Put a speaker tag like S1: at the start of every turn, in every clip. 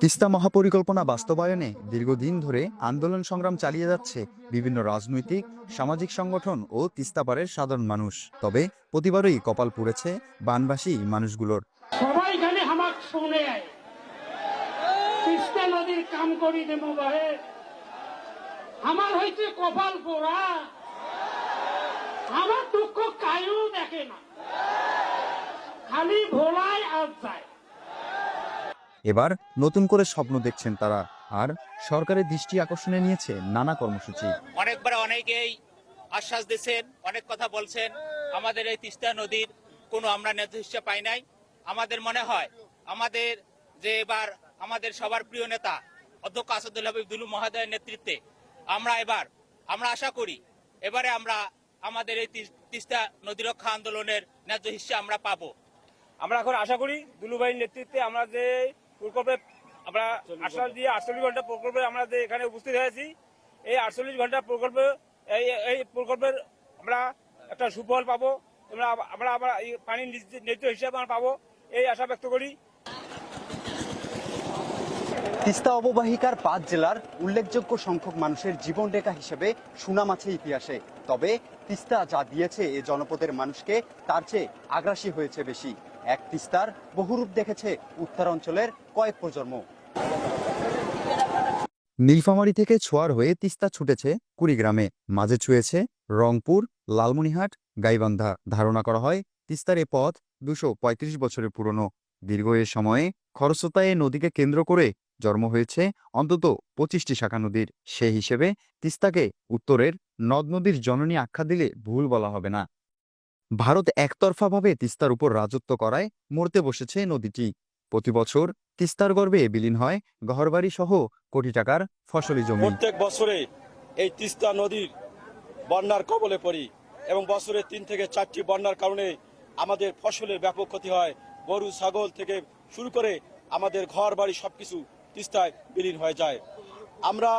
S1: তিস্তা মহাপরিকল্পনা বাস্তবায়নে দীর্ঘদিন ধরে আন্দোলন সংগ্রাম চালিয়ে যাচ্ছে বিভিন্ন রাজনৈতিক, সামাজিক সংগঠন ও তিস্তাপাড়ের সাধারণ মানুষ। তবে প্রতিবারই কপাল পুড়েছে বানবাসী মানুষগুলোর।
S2: সবাই খালি শুনে কৃষ্ণা নদীর কাম করি দেব আমার কপাল পোড়া। আমার দুঃখ দেখে না। খালি ভোলায় আজ যায়।
S1: এবার নতুন করে স্বপ্ন দেখছেন তারা। আর সরকারের দৃষ্টি আকর্ষণে নিয়েছে নানা কর্মসূচি।
S3: অনেকবার অনেকেই আশ্বাস দিচ্ছেন অনেক কথা বলছেন আমাদের এই তিস্তা নদীর কোনো আমরা নির্দিষ্ট পাই নাই। আমাদের মনে হয় আমাদের যে এবার আমাদের সবার প্রিয় নেতা অধ্যক্ষ আসাদুল হাবিব দুলু মহোদয়ের নেতৃত্বে আমরা এবার আমরা আশা করি এবারে আমরা আমাদের এই তিস- তিস্তা নদী রক্ষা আন্দোলনের ন্যায্য হিস্সা আমরা পাবো।
S4: আমরা এখন আশা করি দুলুভাইয়ের নেতৃত্বে আমরা যে প্রকল্পে আমরা আশ্বাস দিয়ে আটচল্লিশ ঘণ্টা প্রকল্পে আমরা এখানে উপস্থিত হয়েছি এই আটচল্লিশ ঘণ্টা প্রকল্পে এই এই প্রকল্পের আমরা একটা সুফল পাবো আমরা আমরা আমরা এই পানির ন্যায্য হিসাবে আমরা পাবো এই আশা ব্যক্ত করি।
S1: তিস্তা অববাহিকার পাঁচ জেলার উল্লেখযোগ্য সংখ্যক মানুষের জীবনরেখা হিসেবে সুনাম আছে ইতিহাসে। তবে তিস্তা যা দিয়েছে এ জনপদের মানুষকে তার চেয়ে আগ্রাসী হয়েছে বেশি। এক তিস্তার বহুরূপ দেখেছে উত্তরাঞ্চলের কয়েক প্রজন্ম। নীলফামারী থেকে ছোয়ার হয়ে তিস্তা ছুটেছে কুড়িগ্রামে। মাঝে ছুঁয়েছে রংপুর, লালমনিহাট, গাইবান্ধা। ধারণা করা হয়, তিস্তার এ পথ দুশো বছরের পুরনো। দীর্ঘ এ সময়ে খরস্রোতা এ নদীকে কেন্দ্র করে জন্ম হয়েছে অন্তত পঁচিশটি শাখা নদীর। সে হিসেবে তিস্তাকে উত্তরের নদ নদীর জননী আখ্যা দিলে ভুল বলা হবে না। ভারত একতরফাভাবে তিস্তার উপর রাজত্ব করায় মরতে বসেছে নদীটি। প্রতি বছর তিস্তার গর্ভে বিলীন হয় ঘরবাড়ি সহ কোটি টাকার ফসলি জমি।
S5: প্রত্যেক বছরে এই তিস্তা নদীর বন্যার কবলে পড়ি এবং বছরে তিন থেকে চারটি বন্যার কারণে আমাদের ফসলের ব্যাপক ক্ষতি হয়। গরু, ছাগল থেকে শুরু করে আমাদের ঘর বাড়ি সবকিছু তিস্তায় বিলীন হয়ে যায়। আমরা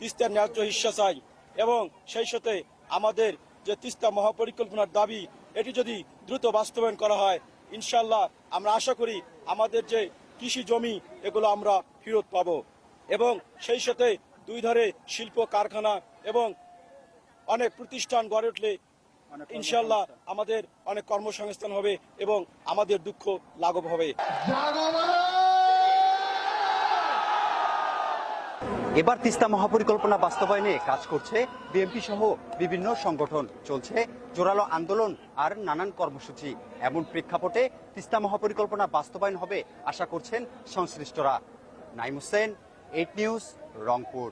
S5: তিস্তার ন্যায্য হিস্সা চাই এবং সেই সাথে আমাদের যে তিস্তা মহাপরিকল্পনার দাবি এটি যদি দ্রুত বাস্তবায়ন করা হয় ইনশাল্লাহ আমরা আশা করি আমাদের যে কৃষি জমি এগুলো আমরা ফেরত পাব। এবং সেই সাথে দুই ধারে শিল্প কারখানা এবং অনেক প্রতিষ্ঠান গড়ে উঠলে ইনশাল্লাহ আমাদের অনেক কর্মসংস্থান হবে এবং আমাদের দুঃখ লাঘব হবে।
S1: এবার তিস্তা মহাপরিকল্পনা বাস্তবায়নে কাজ করছে বিএনপি সহ বিভিন্ন সংগঠন। চলছে জোরালো আন্দোলন আর নানান কর্মসূচি। এমন প্রেক্ষাপটে তিস্তা মহাপরিকল্পনা বাস্তবায়ন হবে আশা করছেন সংশ্লিষ্টরা। Naim Hossain, eight news, Rangpur.